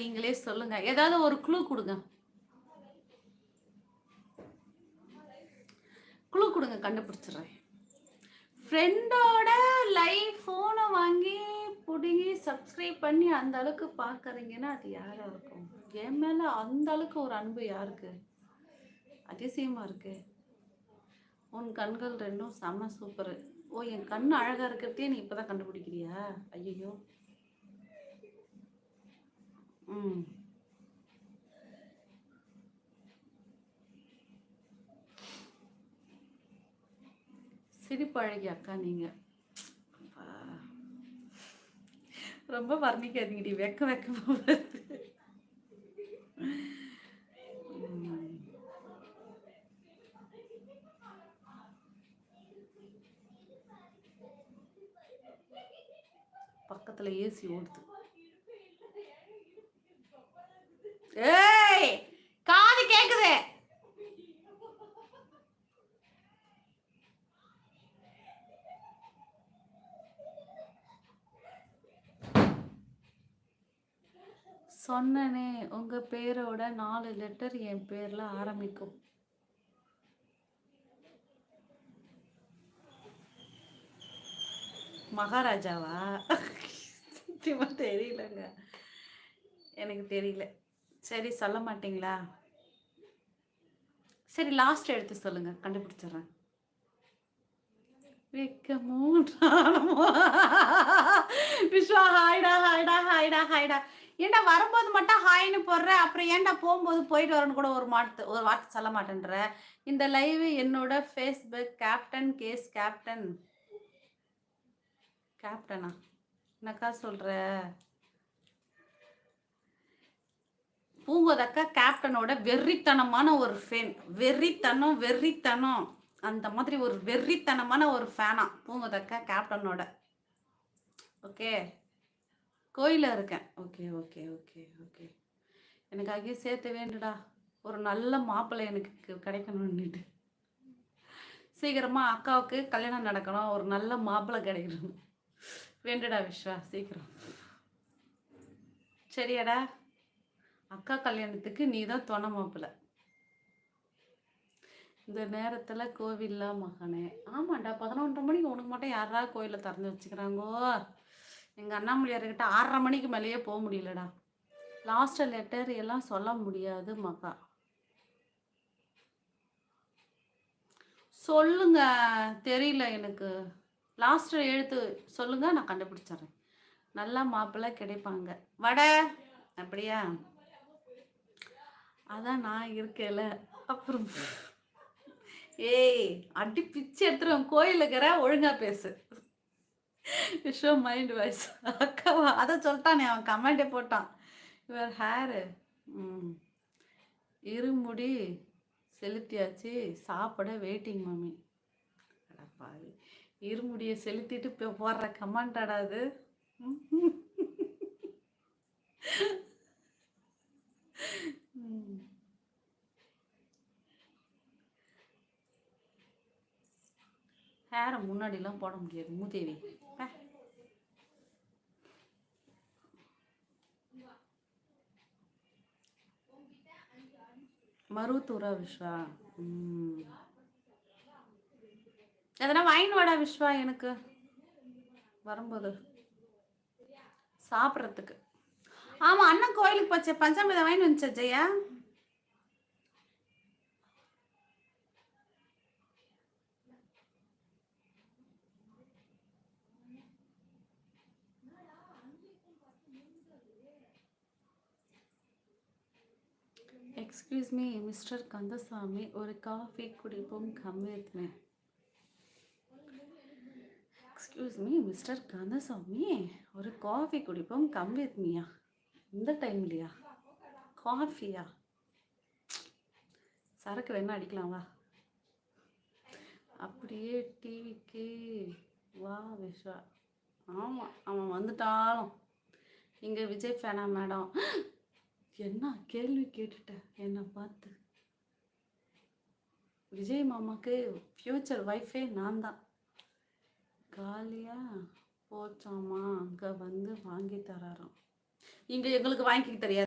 நீங்களே சொல்லுங்க. ஏதாவது ஒரு க்ளூ கொடுங்க. க்ளூ கொடுங்க கண்டுபிடிச்சிடுறேன். ஃப்ரெண்டோட லைவ் ஃபோனை வாங்கி பிடுங்கி சப்ஸ்கிரைப் பண்ணி அந்த அளவுக்கு பார்க்குறீங்கன்னா அது யாராக இருக்கும்? என் மேலே அந்த அளவுக்கு ஒரு அன்பு யாருக்கு? அதிசயமாக இருக்கு. உன் கண்கள் ரெண்டும் செம்ம சூப்பரு ஓ என் கண் அழகாக இருக்கிறதே நீ இப்போ தான் கண்டுபிடிக்கிறியா? ஐயோ ம். சிரிப்பு அழகி அக்கா நீங்கள் ரொம்ப வர்ணிக்காதீங்கடி வெக்க வெக்கமா வருது. பக்கத்துல ஏசி ஓடுது. ஏய் காது கேக்குது. சொன்னனே உங்க பேரோட நாலு லெட்டர் என் பேர்ல ஆரம்பிக்கும். மகாராஜாவா? சத்தியமா தெரியலங்க. எனக்கு தெரியல. சரி சொல்ல மாட்டீங்களா? சரி லாஸ்ட் எடுத்து சொல்லுங்க. கண்டுபிடிச்சிடுறேன். வெக்கமோ விஸ்வா ஹாய்டா ஹாய்டா ஹாய்டா ஹாய்டா ஏண்டா வரும்போது மட்டும் ஹாய்னு போடுற? அப்புறம் ஏன்டா போகும்போது போயிட்டு வரேன்னு கூட ஒரு மாட்டு ஒரு வார்த்தை சொல்ல மாட்டேன்ற? இந்த லைவ் என்னோட ஃபேஸ்புக் கேப்டன் கேஸ் கேப்டன் கேப்டனா என்னக்கா சொல்கிற பூங்கோதக்கா கேப்டனோட வெறித்தனமான ஒரு ஃபேன் வெறித்தனம் வெறித்தனம். அந்த மாதிரி ஒரு வெறித்தனமான ஒரு ஃபேனா பூங்கோதக்கா கேப்டனோட ஓகே கோயிலில் இருக்கேன். ஓகே ஓகே ஓகே ஓகே எனக்கு சேர்த்து வேண்டுடா. ஒரு நல்ல மாப்பிள்ளை எனக்கு கிடைக்கணும்னுட்டு சீக்கிரமாக அக்காவுக்கு கல்யாணம் நடக்கணும். ஒரு நல்ல மாப்பிள்ளை கிடைக்கணும். வேண்டுடா விஸ்வா சீக்கிரம். சரியாடா? அக்கா கல்யாணத்துக்கு நீ தான் துணை மாப்பிள்ள. இந்த நேரத்தில் கோவில்ல மகனே. ஆமாண்டா பதினொன்றரை மணிக்கு உனக்கு மட்டும் யாரா கோயிலை திறந்து வச்சுக்கிறாங்கோ? எங்கள் அண்ணாமலையார்கிட்ட ஆறரை மணிக்கு மேலேயே போக முடியலடா. லாஸ்ட் லெட்டர் எல்லாம் சொல்ல முடியாது மகா. சொல்லுங்க தெரியல எனக்கு. லாஸ்ட் எழுத்து சொல்லுங்க நான் கண்டுபிடிச்சிடுறேன். நல்லா மாப்பிள்ளை கிடைப்பாங்க. வடை அப்படியா? அதான் நான் இருக்கேல அப்புறம் ஏய் அடி பிச்சு எடுத்துருவேன் கோயிலுக்கிற ஒழுங்கா பேசு. விஷோ மைண்ட் வாய்ஸ் அக்காவா? அதை சொல்லிட்டானே அவன் கமெண்டே போட்டான். இவர் ஹேரு ம். இருமுடி செலுத்தியாச்சு. சாப்பிட வெயிட்டிங் மம்மி. அடப்பாவி இருமுடியை செலுத்திட்டு இப்போ போடுற கமெண்டாடா அது. ம். ஹேரை முன்னாடிலாம் போட முடியாது மூதேவி. மருத்துவரா விஸ்வா ம். எதனா வாங்கிட்டு வாடா விஸ்வா எனக்கு? வரும்போது. சாப்பிட்றதுக்கு. ஆமா அண்ணன் கோயிலுக்கு போச்சே. பஞ்சாமிரதம் வாங்கி வந்துச்சு Jaya excuse me mister Kandasamy ஒரு காஃபி குடிப்போம் கம்மியத்துமே எக்ஸ்கியூஸ் மீ மிஸ்டர் கந்தசாமி ஒரு காஃபி குடிப்போம் கம் இந்த டைம்லையா காஃபியா சரக்கு வேணா அடிக்கலாம் வா. அப்படியே டிவிக்கு வா விஸ்வா ஆமாம் அவன் வந்துட்டாலும். இங்கே விஜய் ஃபேனா மேடம் என்ன கேள்வி கேட்டுட்டேன் என்னை பார்த்து. விஜய் மாமாக்கு ஃப்யூச்சர் ஒய்ஃபே நான் தான். காலியாக போச்சாமா? அங்கே வந்து வாங்கி தராராம். இங்கே எங்களுக்கு வாங்கிக்க தெரியாது.